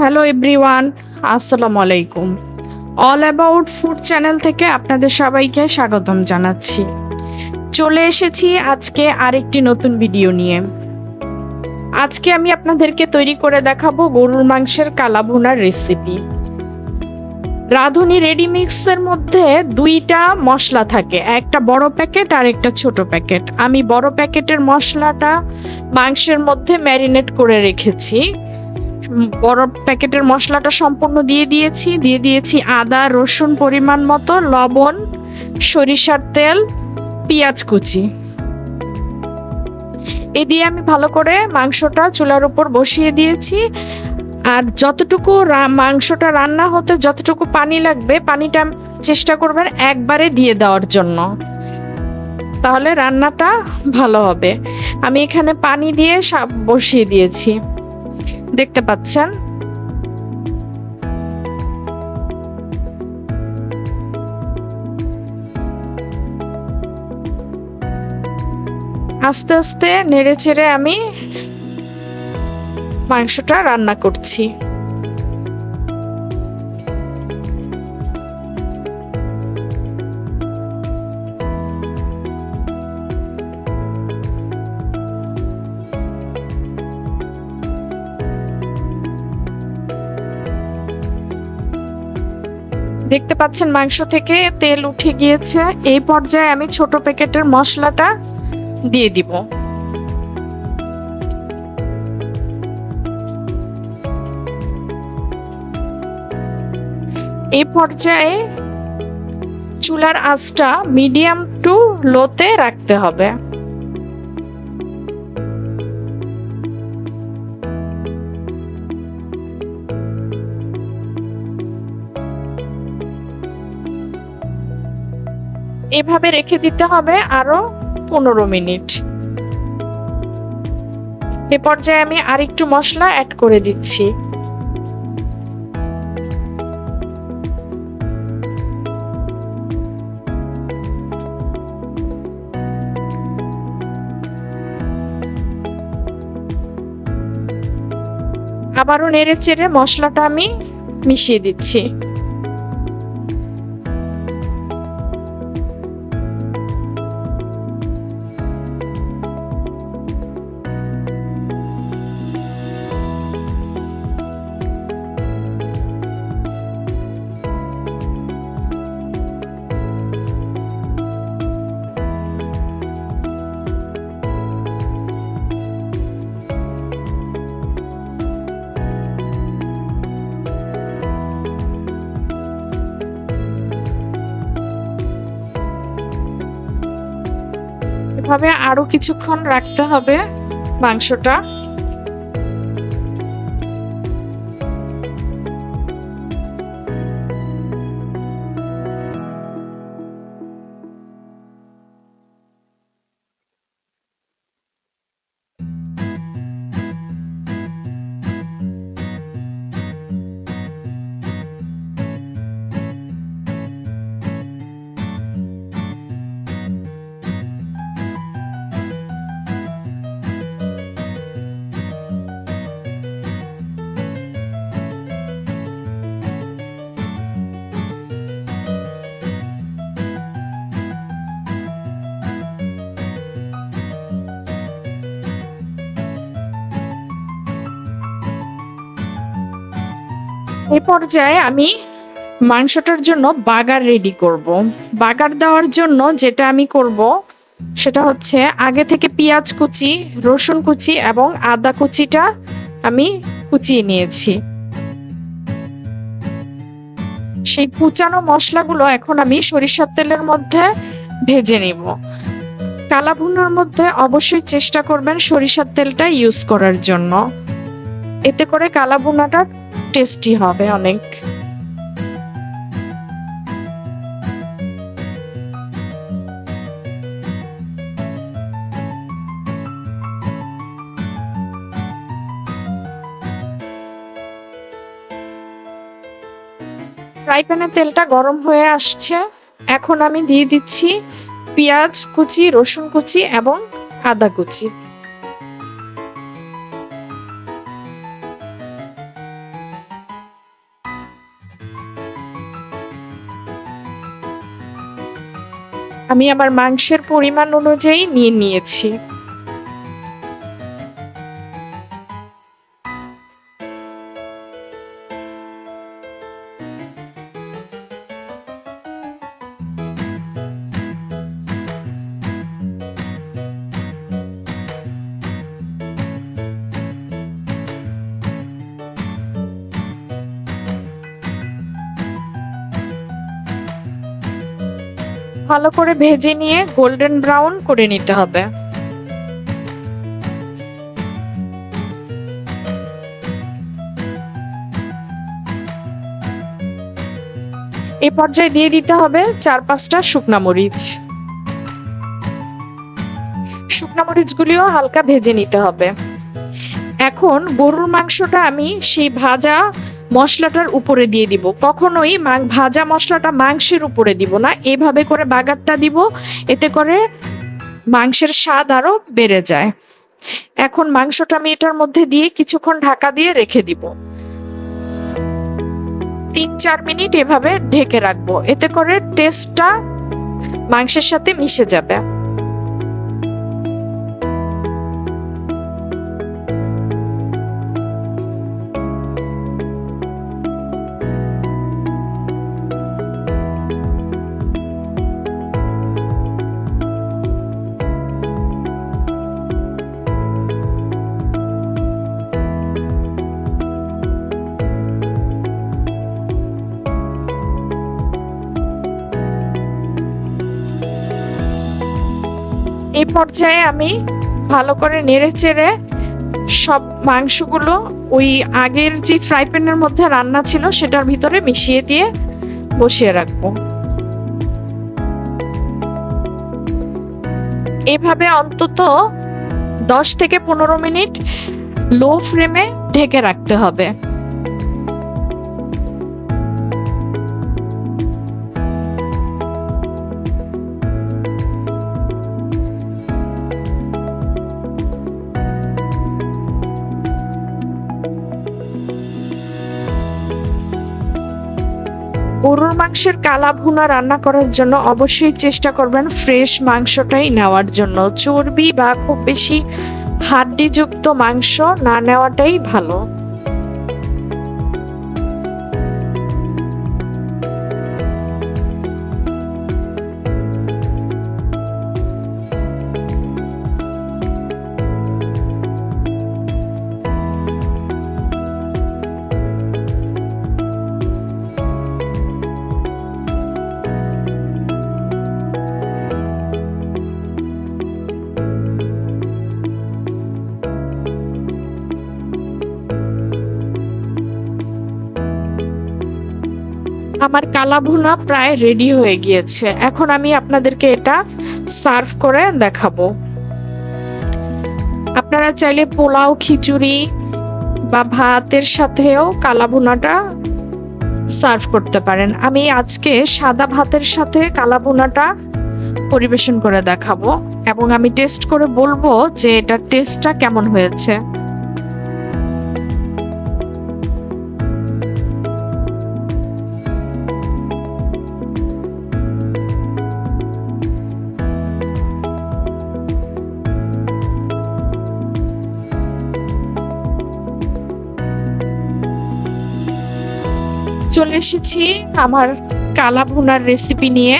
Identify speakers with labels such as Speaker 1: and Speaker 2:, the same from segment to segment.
Speaker 1: Hello everyone আসসালামু আলাইকুম all about food channel থেকে আপনাদের সবাইকে স্বাগতম জানাচ্ছি। চলে এসেছি আজকে আরেকটি নতুন ভিডিও নিয়ে। আজকে আমি আপনাদেরকে তৈরি করে দেখাবো গরুর মাংসের কালাভুনার রেসিপি রাঁধুনি রেডি মিক্সের মধ্যে দুইটা মশলা থাকে, একটা বড় প্যাকেট আর একটা ছোট প্যাকেট আমি বড় প্যাকেটের মশলাটা মাংসের মধ্যে ম্যারিনেট করে রেখেছি। বড় প্যাকেটের মশলাটা সম্পূর্ণ দিয়ে দিয়েছি। দিয়ে দিয়েছি আদা, রসুন পরিমাণ মতো, লবণ, সরিষার তেল, পেঁয়াজ কুচি। এ দিয়ে আমি ভালো করে মাংসটা চুলার উপর বসিয়ে দিয়েছি। আর যতটুকু মাংসটা রান্না হতে যতটুকু পানি লাগবে, পানিটা চেষ্টা করবেন একবারে দিয়ে দেওয়ার জন্য। তাহলে রান্নাটা ভালো হবে। আমি এখানে পানি দিয়ে বসিয়ে দিয়েছি। দেখতে পাচ্ছেন? আস্তে আস্তে নেড়ে চেড়ে আমি মাংসটা রান্না করছি। দেখতে পাচ্ছেন মাংস থেকে তেল উঠে গিয়েছে। এই পর্যায়ে আমি ছোট প্যাকেটের মশলাটা দিয়ে দিব। এই পর্যায়ে চুলার আঁচটা মিডিয়াম টু লোতে রাখতে হবে। এভাবে রেখে দিতে হবে আরও পনেরো মিনিট। এ পর্যায়ে আমি আরেকটু মশলা অ্যাড করে দিচ্ছি। আবারও নেড়ে চেড়ে মশলাটা আমি মিশিয়ে দিচ্ছি। এভাবে আরও কিছুক্ষণ রাখতে হবে মাংসটা। এই পর্যায়ে আমি মাংসটার জন্য বাগার রেডি করব। বাগার দেওয়ার জন্য যেটা আমি করব সেটা হচ্ছে আগে থেকে পেঁয়াজ কুচি, রসুন কুচি এবং আদা কুচিটা আমি কুচিয়ে নিয়েছি। সেই কুচানো মশলাগুলো এখন আমি সরিষার তেলের মধ্যে ভেজে নিব। কালা ভুনার মধ্যে অবশ্যই চেষ্টা করবেন সরিষার তেলটা ইউজ করার জন্য। এতে করে কালা ভুনাটা টেস্টি হবে অনেক। ফ্রাই প্যানে তেলটা গরম হয়ে আসছে। এখন আমি দিয়ে দিচ্ছি পেঁয়াজ কুচি, রসুন কুচি এবং আদা কুচি। আমি আমার মাংসের পরিমাণ অনুযায়ী নিয়ে নিয়েছি। ভালো করে ভেজে নিয়ে গোল্ডেন ব্রাউন করে নিতে হবে। এই পর্যায়ে দিয়ে দিতে হবে চার পাঁচটা শুকনা মরিচ। শুকনা মরিচগুলিও হালকা ভেজে নিতে হবে। এখন গরুর মাংসটা আমি সেই ভাজা মশলাটার উপরে দিয়ে দিব। কখনোই ভাজা মশলাটা মাংসের উপরে দিব না। এভাবে করে বাগারটা দিব, এতে করে মাংসের স্বাদ আরও বেড়ে যায়। এখন মাংসটা আমি এটার মধ্যে দিয়ে কিছুক্ষণ ঢাকা দিয়ে রেখে দিব। তিন চার মিনিট এভাবে ঢেকে রাখব। এতে করে টেস্টটা মাংসের সাথে মিশে যাবে। এই পর্যায়ে আমি ভালো করে নেড়ে চেড়ে সব মাংসগুলো ওই আগের যে ফ্রাই প্যানের মধ্যে রান্না ছিল সেটার ভিতরে মিশিয়ে দিয়ে বসিয়ে রাখব। এভাবে অন্তত দশ থেকে পনেরো মিনিট লো ফ্লেমে ঢেকে রাখতে হবে। মাংসের কালা ভুনা রান্না করার জন্য অবশ্যই চেষ্টা করবেন ফ্রেশ মাংসটাই নেওয়ার জন্য। চর্বি বা খুব বেশি হাড্ডিযুক্ত মাংস না নেওয়াটাই ভালো। আমার কালা ভুনা প্রায় রেডি হয়ে গিয়েছে। এখন আমি আপনাদেরকে এটা সার্ভ করে দেখাবো। আপনারা চাইলে পোলাও, খিচুড়ি বা ভাতের সাথেও কালা ভুনাটা সার্ভ করতে পারেন। আমি আজকে সাদা ভাতের সাথে কালা ভুনাটা পরিবেশন করে দেখাবো এবং আমি টেস্ট করে বলব যে এটা টেস্টটা কেমন হয়েছে। চলে এসেছি আমার কালা ভুনার রেসিপি নিয়ে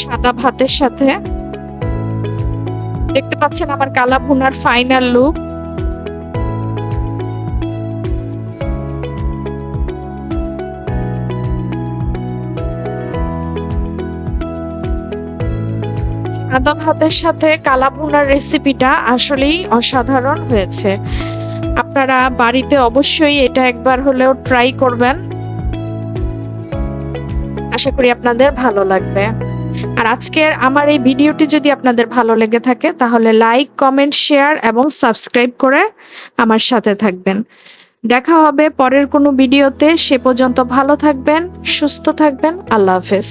Speaker 1: সাদা ভাতের সাথে। দেখতে পাচ্ছেন আমার কালা ভুনার ফাইনাল লুক সাদা ভাতের সাথে কালা ভুনার রেসিপিটা আসলেই অসাধারণ হয়েছে। আপনারা বাড়িতে অবশ্যই এটা একবার হলেও ট্রাই করবেন। আশা করি আপনাদের ভালো লাগবে। আর আজকের আমার এই ভিডিওটি যদি আপনাদের ভালো লেগে থাকে, তাহলে লাইক, কমেন্ট, শেয়ার এবং সাবস্ক্রাইব করে আমার সাথে থাকবেন। দেখা হবে পরের কোনো ভিডিওতে। সে পর্যন্ত ভালো থাকবেন, সুস্থ থাকবেন। আল্লাহ হাফেজ।